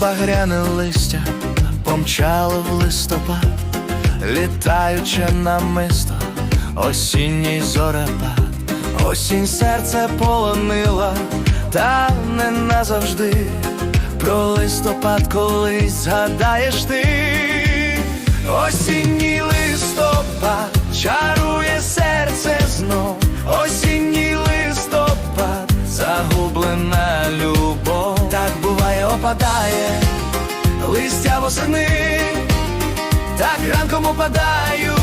багряне листя помчало в листопад, літаючи намисто, осінній зорепад, осінь серце полонила, та не назавжди. Про листопад колись згадаєш ти, осінній листопад опадає листя восени, так ранком опадають